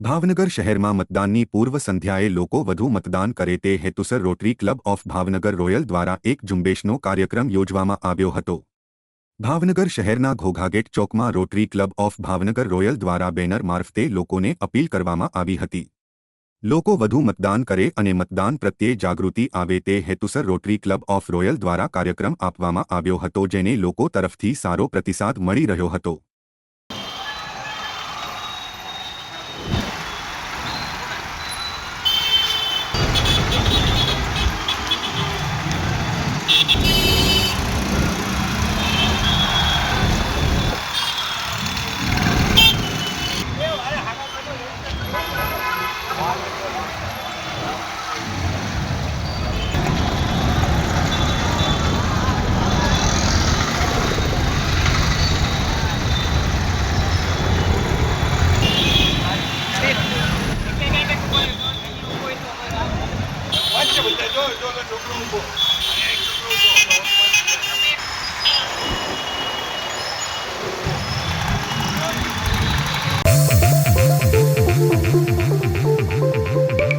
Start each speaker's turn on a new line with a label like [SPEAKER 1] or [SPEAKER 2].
[SPEAKER 1] ભાવનગર શહેરમાં મતદાનની પૂર્વ સંધ્યાએ લોકો વધુ મતદાન કરે તે હેતુસર Rotary club of Bhavnagar royal દ્વારા એક ઝુંબેશનો કાર્યક્રમ યોજવામાં આવ્યો હતો. ભાવનગર શહેરના ઘોઘાગેટ ચોકમાં Rotary club of Bhavnagar royal દ્વારા બેનર મારફતે લોકોને અપીલ કરવામાં આવી હતી. લોકો વધુ મતદાન કરે અને મતદાન પ્રત્યે જાગૃતિ આવે તે હેતુસર રોટરી ક્લબ ઓફ રોયલ દ્વારા કાર્યક્રમ આપવામાં આવ્યો હતો, જેને લોકો તરફથી સારો પ્રતિસાદ મળી રહ્યો હતો.
[SPEAKER 2] વાંચે બધા જો જો છોકરો ઊભો